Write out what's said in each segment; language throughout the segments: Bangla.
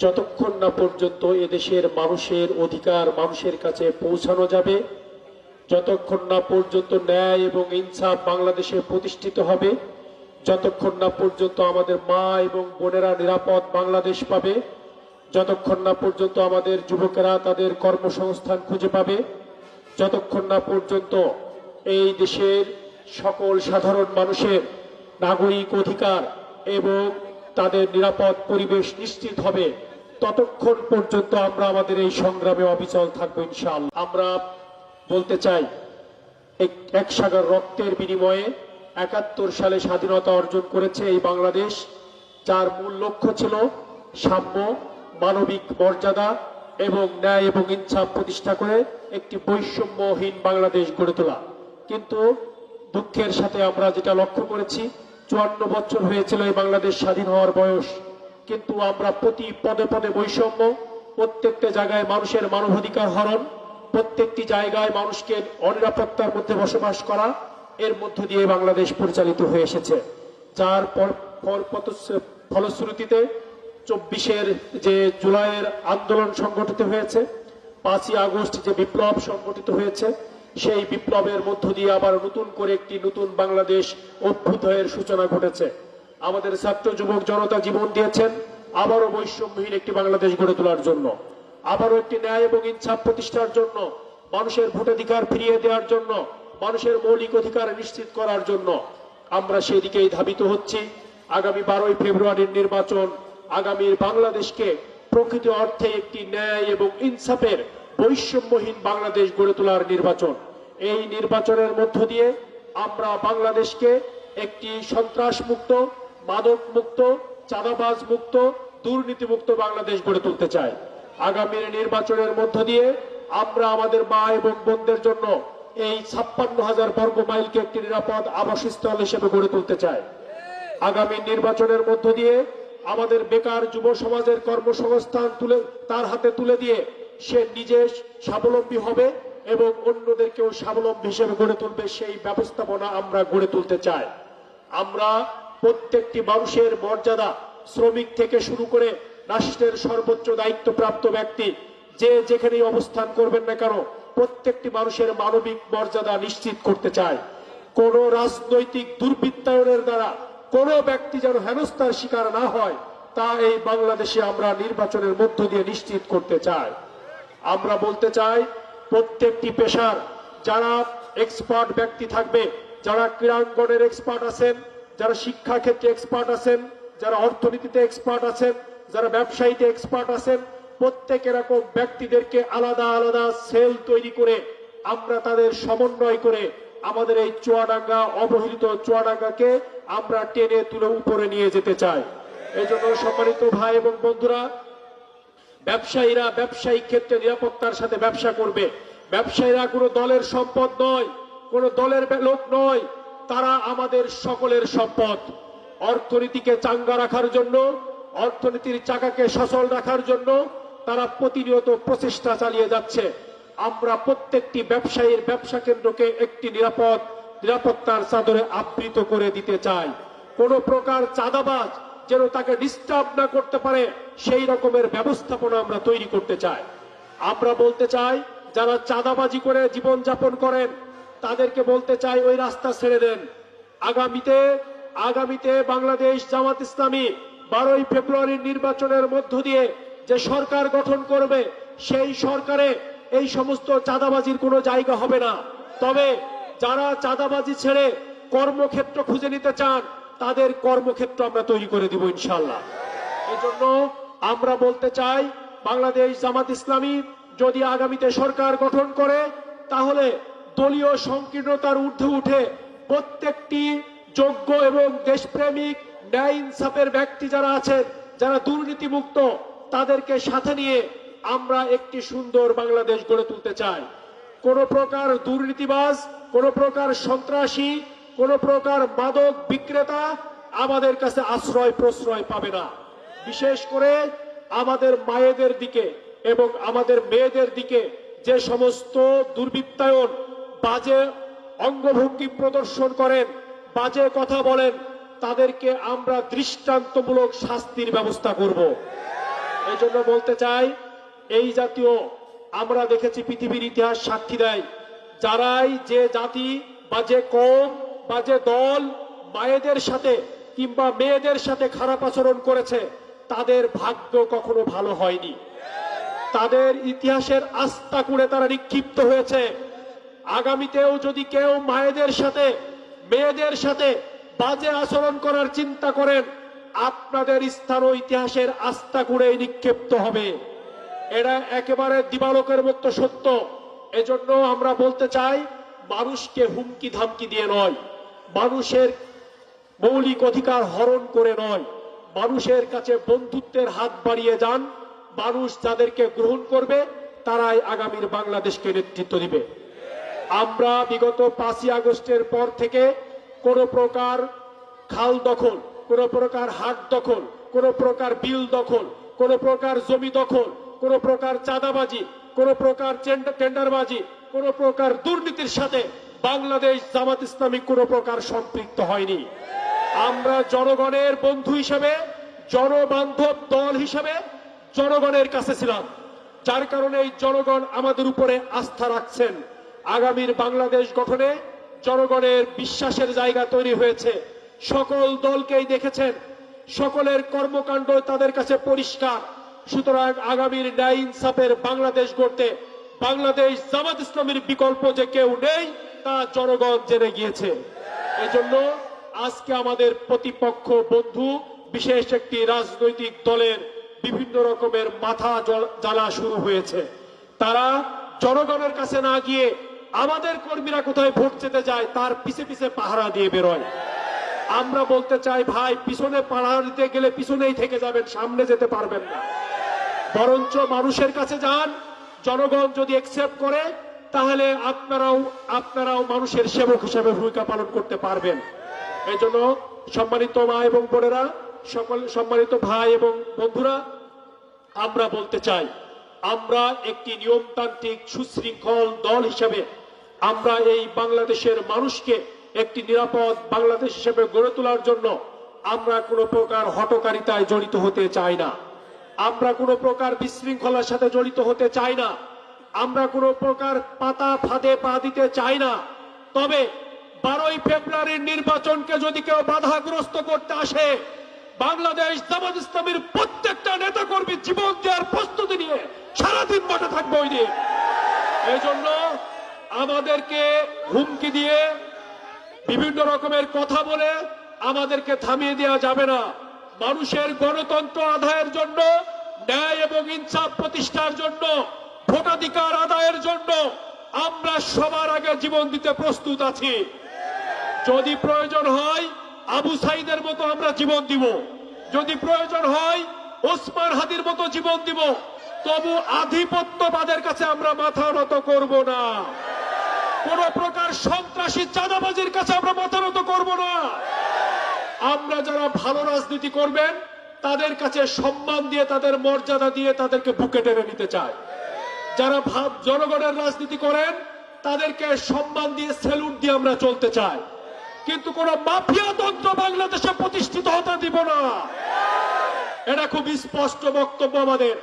যতক্ষণ না পর্যন্ত এদেশের মানুষের অধিকার মানুষের কাছে পৌঁছানো যাবে, যতক্ষণ না পর্যন্ত ন্যায় এবং ইনসাফ বাংলাদেশে প্রতিষ্ঠিত হবে, যতক্ষণ না পর্যন্ত আমাদের মা এবং বোনেরা নিরাপদ বাংলাদেশ পাবে, যতক্ষণ না পর্যন্ত আমাদের যুবকেরা তাদের কর্মসংস্থান খুঁজে পাবে, যতক্ষণ না পর্যন্ত এই দেশের সকল সাধারণ মানুষের নাগরিক অধিকার এবং তাদের নিরাপদ পরিবেশ নিশ্চিত হবে। ততক্ষণ পর্যন্ত আমরা আমাদের এই সংগ্রামে অবিচল থাকব ইনশাল আমরা বলতে চাই এক- সাগর রক্তের বিনিময়ে একাত্তর সালে স্বাধীনতা অর্জন করেছে এই বাংলাদেশ, যার মূল লক্ষ্য ছিল সাম্য, মানবিক মর্যাদা এবং ন্যায় এবং ইনসাফ প্রতিষ্ঠা করে একটি বৈষম্যহীন বাংলাদেশ গড়ে তোলা। কিন্তু দুঃখের সাথে আমরা যেটা লক্ষ্য করেছি, চুয়ান্ন বছর হয়েছিল এই বাংলাদেশ স্বাধীন হওয়ার বয়স। কিন্তু আমরা প্রতি পদে পদে বৈষম্য, প্রত্যেকটা জায়গায় মানুষের মানবাধিকার হরণ, প্রত্যেকটি জায়গায় মানুষকে অনিরাপত্তার মধ্যে বসবাস করা, এর মধ্য দিয়ে বাংলাদেশ পরিচালিত হয়ে এসেছে। যার পর- ফলশ্রুতিতে চব্বিশের যে জুলাইয়ের আন্দোলন সংগঠিত হয়েছে, পাঁচই আগস্ট যে বিপ্লব সংগঠিত হয়েছে, সেই বিপ্লবের মধ্য দিয়ে আবার নতুন করে একটি নতুন বাংলাদেশ অভ্যুদয়ের সূচনা ঘটেছে। আমাদের ছাত্র যুবক জনতা জীবন দিয়েছেন আবারও বৈষম্যহীন একটি বাংলাদেশ গড়ে তোলার জন্য। আবারও একটি ন্যায় এবং ইনসাফ প্রতিষ্ঠার জন্য, মানুষের ভোটাধিকার ফিরিয়ে দেওয়ার জন্য, মানুষের মৌলিক অধিকার নিশ্চিত করার জন্য আমরা সেই দিকেই ধাবিত হচ্ছি। আগামী বারোই ফেব্রুয়ারির নির্বাচন, আগামীর বাংলাদেশকে প্রকৃত অর্থে একটি ন্যায় এবং ইনসাফের বৈষম্যহীন বাংলাদেশ গড়ে তোলার নির্বাচন। এই নির্বাচনের মধ্য দিয়ে আমরা বাংলাদেশকে একটি সন্ত্রাস মুক্ত মাদক মুক্ত, চাঁদাবাজ মুক্ত দুর্নীতি মুক্ত বাংলাদেশ গড়ে তুলতে চাই আগামীর নির্বাচনের মধ্য দিয়ে আমরা আমাদের মা এবং বোনদের জন্য এই ছাপ্পান্ন হাজার বর্গ মাইলকে একটি নিরাপদ আবাসস্থল হিসেবে গড়ে তুলতে চাই। আগামী নির্বাচনের মধ্য দিয়ে আমাদের বেকার যুব সমাজের কর্মসংস্থান তুলে, তার হাতে তুলে দিয়ে সে নিজে স্বাবলম্বী হবে এবং অন্যদেরকেও স্বাবলম্বী হিসেবে গড়ে তুলবে সেই ব্যবস্থাপনা আমরা গড়ে তুলতে চাই। আমরা প্রত্যেকটি মানুষের মর্যাদা শ্রমিক থেকে শুরু করে রাষ্ট্রের সর্বোচ্চ দায়িত্বপ্রাপ্ত ব্যক্তি, যে যেখানেই অবস্থান করবেন না কেন, প্রত্যেকটি মানুষের মানবিক মর্যাদা নিশ্চিত করতে চায়। কোন রাজনৈতিক দুর্বৃত্তায়নের দ্বারা কোন ব্যক্তি যেন হেনস্থার শিকার না হয়, তা এই বাংলাদেশে আমরা নির্বাচনের মধ্য দিয়ে নিশ্চিত করতে চাই। আমরা বলতে চাই, প্রত্যেকটি পেশার যারা এক্সপার্ট ব্যক্তি থাকবে, যারা ক্রীড়াঙ্গনের এক্সপার্ট আছেন যারা শিক্ষা ক্ষেত্রে এক্সপার্ট আছেন, যারা অর্থনীতিতে এক্সপার্ট আছেন, যারা ব্যবসায়ীতে এক্সপার্ট আছেন প্রত্যেক এরকম ব্যক্তিদেরকে আলাদা আলাদা সেল তৈরি করে আমরা তাদের সমন্বয় করে আমাদের এই চুয়াডাঙ্গা, অবহেলিত চুয়াডাঙ্গাকে আমরা টেনে তুলে উপরে নিয়ে যেতে চাই। এই জন্য সম্মানিত ভাই এবং বন্ধুরা, ব্যবসায়ীরা ব্যবসায়িক ক্ষেত্রে নিরাপত্তার সাথে ব্যবসা করবে। ব্যবসায়ীরা কোনো দলের সম্পদ নয়, কোনো দলের লোক নয় তারা আমাদের সকলের সম্পদ অর্থনীতিকে চাঙ্গা রাখার জন্য, অর্থনীতির চাকাকে সচল রাখার জন্য তারা প্রতিনিয়ত প্রচেষ্টা চালিয়ে যাচ্ছে। আমরা প্রত্যেকটি ব্যবসায়ীর ব্যবসা কেন্দ্রকে একটি নিরাপদ, নিরাপত্তার চাদরে আবৃত করে দিতে চাই। কোন প্রকার চাঁদাবাজ যেন তাকে ডিস্টার্ব না করতে পারে, সেই রকমের ব্যবস্থাপনা আমরা তৈরি করতে চাই। আমরা বলতে চাই, যারা চাঁদাবাজি করে জীবন যাপন করেন তাদেরকে বলতে চাই ওই রাস্তা ছেড়ে দেন। আগামীতে আগামীতে বাংলাদেশ জামাত ইসলামী বারোই ফেব্রুয়ারির নির্বাচনের মধ্য দিয়ে যে সরকার গঠন করবে, সেই সরকারে এই সমস্ত চাঁদাবাজির কোনো জায়গা হবে না। তবে যারা চাঁদাবাজি ছেড়ে কর্মক্ষেত্র খুঁজে নিতে চান, তাদের কর্মক্ষেত্র আমরা তৈরি করে দিব ইনশাল্লাহ এজন্য আমরা বলতে চাই, বাংলাদেশ জামাত ইসলামী যদি আগামীতে সরকার গঠন করে, তাহলে দলীয় সংকীর্ণতার ঊর্ধ্বে উঠে প্রত্যেকটি যোগ্য এবং দেশপ্রেমিক ন্যায় ইনসাফের ব্যক্তি যারা আছেন, যারা দুর্নীতিমুক্ত, তাদেরকে সাথে নিয়ে আমরা একটি সুন্দর বাংলাদেশ গড়ে তুলতে চাই। কোন প্রকার দুর্নীতিবাজ, কোন প্রকার সন্ত্রাসী, কোন প্রকার মাদক বিক্রেতা আমাদের কাছে আশ্রয় প্রশ্রয় পাবে না। বিশেষ করে আমাদের মায়েদের দিকে এবং আমাদের মেয়েদের দিকে যে সমস্ত দুর্বৃত্তায়ন বাজে অঙ্গভঙ্গি প্রদর্শন করেন, বাজে কথা বলেন, তাদেরকে আমরা দৃষ্টান্তমূলক শাস্তির ব্যবস্থা করব। এই জন্য বলতে চাই, এই জাতীয় আমরা দেখেছি পৃথিবীর ইতিহাস সাক্ষী দেয়, যারাই যে জাতি বা যে কম বা যে দল মায়েদের সাথে কিংবা মেয়েদের সাথে খারাপ আচরণ করেছে, তাদের ভাগ্য কখনো ভালো হয়নি। তাদের ইতিহাসের আস্থা করে তারা নিক্ষিপ্ত হয়েছে। আগামীতেও যদি কেউ মায়েদের সাথে, মেয়েদের সাথে বাজে আচরণ করার চিন্তা করেন, আপনাদের স্থান ও ইতিহাসের আস্থা করে নিক্ষিপ্ত হবে। এরা একেবারে দিবালকের মতো সত্য। এজন্য আমরা বলতে চাই, মানুষকে হুমকি ধামকি দিয়ে নয়। মানুষের মৌলিক অধিকার হরণ করে নয়। মানুষের কাছে বন্ধুত্বের হাত বাড়িয়ে যান। মানুষ যাদেরকে গ্রহণ করবে, তারাই আগামীর বাংলাদেশকে নেতৃত্ব দিবে। আমরা বিগত পাঁচই আগস্টের পর থেকে কোন প্রকার খাল দখল, কোন প্রকার হাট দখল, কোন প্রকার বিল দখল, কোন প্রকার জমি দখল, কোন প্রকার চাঁদাবাজি, কোন প্রকার টেন্ডার- টেন্ডারবাজি, কোন প্রকার দুর্নীতির সাথে বাংলাদেশ জামাত ইসলামী কোন প্রকার সম্পৃক্ত হয়নি। আমরা জনগণের বন্ধু হিসেবে, জনবান্ধব দল হিসেবে জনগণের কাছে ছিলাম, যার কারণে এই জনগণ আমাদের উপরে আস্থা রাখছেন। আগামীর বাংলাদেশ গঠনে জনগণের বিশ্বাসের জায়গা তৈরি হয়েছে। সকল দলকেই দেখেছেন, সকলের কর্মকাণ্ড তাদের কাছে পরিষ্কার। সুতরাং আগামীর ন্যায় ইনসাফের বাংলাদেশ গড়তে বাংলাদেশ জামাত ইসলামের বিকল্প যে কেউ নেই, তা জনগণ জেনে গিয়েছে। এজন্য আজকে আমাদের প্রতিপক্ষ বন্ধু, বিশেষ একটি রাজনৈতিক দলের বিভিন্ন রকমের মাথা জ্বল- শুরু হয়েছে। তারা জনগণের কাছে না গিয়ে আমাদের কর্মীরা কোথায় ভোট যেতে যায়, তার পিছে পিছে পাহারা দিয়ে বেরোয়। আমরা বলতে চাই, ভাই, পিছনে পাহারা দিতে গেলে পিছনেই থেকে যাবেন, সামনে যেতে পারবেন না। বরঞ্চ মানুষের কাছে যান, জনগণ যদি একসেপ্ট করে, তাহলে আপনারাও আপনারাও মানুষের সেবক হিসেবে ভূমিকা পালন করতে পারবেন। এই জন্য সম্মানিত মা এবং বোনেরা, সকল সম্মানিত ভাই এবং বন্ধুরা, আমরা বলতে চাই, আমরা একটি নিয়মতান্ত্রিক সুশৃঙ্খল দল হিসেবে আমরা এই বাংলাদেশের মানুষকে একটি নিরাপদ বাংলাদেশ হিসেবে গড়ে তোলার জন্য আমরা কোনো প্রকার হটকারিতায় জড়িত হতে চাই না। আমরা কোনো প্রকার বিশৃঙ্খলার সাথে জড়িত হতে চাই না। আমরা কোনো প্রকার পাতা ফাঁদে পা দিতে চাই না। তবে বারোই ফেব্রুয়ারির নির্বাচনকে যদি কেউ বাধাগ্রস্ত করতে আসে, বাংলাদেশ জামাত ইসলামের প্রত্যেকটা নেতা কর্মী জীবন দেওয়ার প্রস্তুতি নিয়ে সারাদিন মাঠে থাকবে ওই দিন। এই জন্য আমাদেরকে হুমকি দিয়ে বিভিন্ন রকমের কথা বলে আমাদেরকে থামিয়ে দেওয়া যাবে না। মানুষের গণতন্ত্র আদায়ের জন্য, ন্যায় এবং ইনসাফ প্রতিষ্ঠার জন্য, ভোটাধিকার আদায়ের জন্য আমরা সবার আগে জীবন দিতে প্রস্তুত আছি। যদি প্রয়োজন হয়, আবু সাইদের মতো আমরা জীবন দিব। যদি প্রয়োজন হয়, ওসমান হাদির মতো জীবন দিব। তবু আধিপত্যবাদের কাছে আমরা মাথা নত করব না। কোন প্রকার সন্ত্রাসী চাঁদাবাজির কাছে আমরা মাথা নত করব না। আমরা যারা ভালো রাজনীতি করবেন, তাদের কাছে সম্মান দিয়ে, তাদের মর্যাদা দিয়ে তাদেরকে বুকে টেনে নিতে চায় যারা ভাব জনগণের রাজনীতি করেন, তাদেরকে সম্মান দিয়ে, সেলুট দিয়ে আমরা চলতে চাই। কিন্তু কোন মাফিয়া তন্ত্র বাংলাদেশে প্রতিষ্ঠিত হতে দিব না। এটা খুব স্পষ্ট বক্তব্য আমাদের।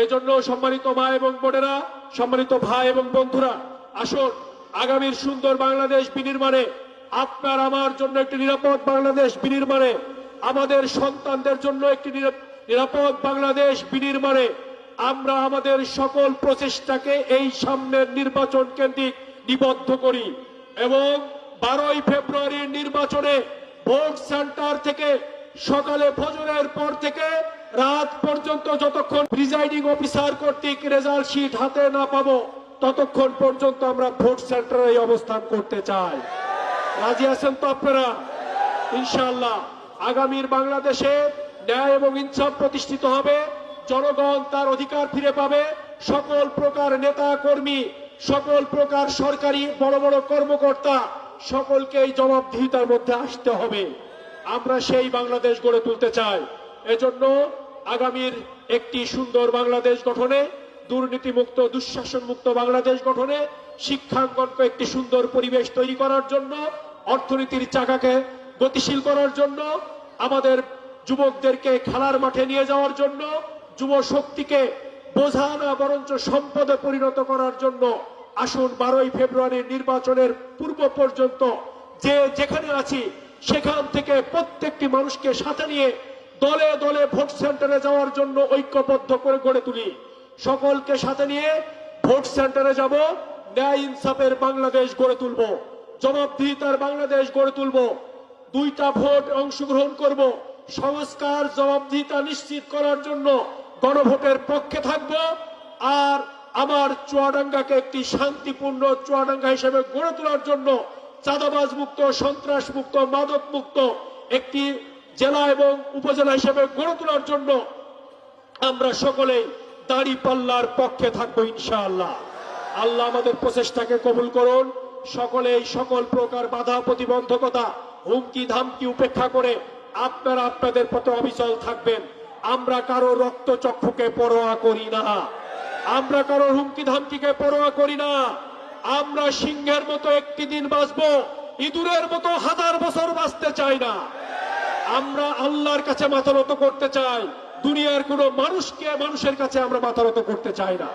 এই জন্য সম্মানিত মা এবং বোনেরা, সম্মানিত ভাই এবং বন্ধুরা, আসুন আগামীর সুন্দর বাংলাদেশ বিনির্মাণে আপনার আমার জন্য একটি নিরাপদ বাংলাদেশ বিনির্মাণে, আমাদের সন্তানদের জন্য একটি নিরা- নিরাপদ বাংলাদেশ বিনির্মাণে আমরা আমাদের সকল প্রচেষ্টাকে এই সামনের নির্বাচন কেন্দ্রিক নিবদ্ধ করি এবং বারোই ফেব্রুয়ারির নির্বাচনে ভোট সেন্টার থেকে সকালে ভোজনের পর থেকে রাত পর্যন্ত যতক্ষণ প্রিজাইডিং অফিসার কর্তৃক রেজাল্ট শিট হাতে না পাবো ততক্ষণ পর্যন্ত আমরা ভোট সেন্টারে অবস্থান করতে চাই। রাজি আছেন তো আপনারা? ইনশাল্লাহ আগামীর বাংলাদেশে ন্যায় এবং ইনসাফ প্রতিষ্ঠিত হবে। জনগণ তার অধিকার ফিরে পাবে। সকল প্রকার নেতা কর্মী সকল প্রকার সরকারি বড় বড় কর্মকর্তা সকলকে এই জবাবদিহিতার মধ্যে আসতে হবে। আমরা সেই বাংলাদেশ গড়ে তুলতে চাই। এজন্য আগামীর একটি সুন্দর বাংলাদেশ গঠনে দুর্নীতিমুক্ত দুঃশাসন মুক্ত বাংলাদেশ গঠনে শিক্ষাঙ্গনকে একটি সুন্দর পরিবেশ তৈরি করার জন্য, অর্থনীতির চাকাকে গতিশীল করার জন্য, আমাদের যুবকদেরকে খেলার মাঠে নিয়ে যাওয়ার জন্য, যুব শক্তিকে বোঝা না বরঞ্চ সম্পদে পরিণত করার জন্য আসুন বারোই ফেব্রুয়ারির নির্বাচনের পূর্ব পর্যন্ত যে যেখানে আছি, সেখান থেকে প্রত্যেকটি মানুষকে সাথে নিয়ে দলে দলে ভোট সেন্টারে যাওয়ার জন্য ঐক্যবদ্ধ করে গড়ে তুলি। সকলকে সাথে নিয়ে ভোট সেন্টারে যাব, ন্যায় ইনসাফের বাংলাদেশ গড়ে তুলব, জবাবদিহিতার বাংলাদেশ গড়ে তুলব, দুইটা ভোট অংশগ্রহণ করব, সংস্কার জবাবদিহিতা নিশ্চিত করার জন্য গণভোটের পক্ষে থাকব, আর আমার চুয়াডাঙ্গাকে একটি শান্তিপূর্ণ চুয়াডাঙ্গা হিসেবে গড়ে তোলার জন্য চাঁদাবাজ মুক্ত, সন্ত্রাস মুক্ত, মাদক মুক্ত একটি জেলা এবং উপজেলা হিসেবে গড়ে তোলার জন্য আমরা সকলে দাড়ি পাল্লার পক্ষে থাকব ইনশাআল্লাহ। আল্লাহ আমাদের প্রচেষ্টাকে কবুল করুন। সকলে এই সকল প্রকার বাধা প্রতিবন্ধকতা, হুমকি ধামকি উপেক্ষা করে আপনারা আপনাদের পথে অবিচল থাকবেন। আমরা কারও রক্ত চক্ষুকে পরোয়া করি না। আমরা কারও হুমকি ধামকিকে পরোয়া করি না। আমরা সিংহের মতো একটি দিন বাঁচবো, ইঁদুরের মতো হাজার বছর বাঁচতে চাই না। আমরা আল্লাহর কাছে মাথা নত করতে চাই। দুনিয়ার কোনো মানুষকে মানুষের কাছে আমরা মাথা করতে চাই না।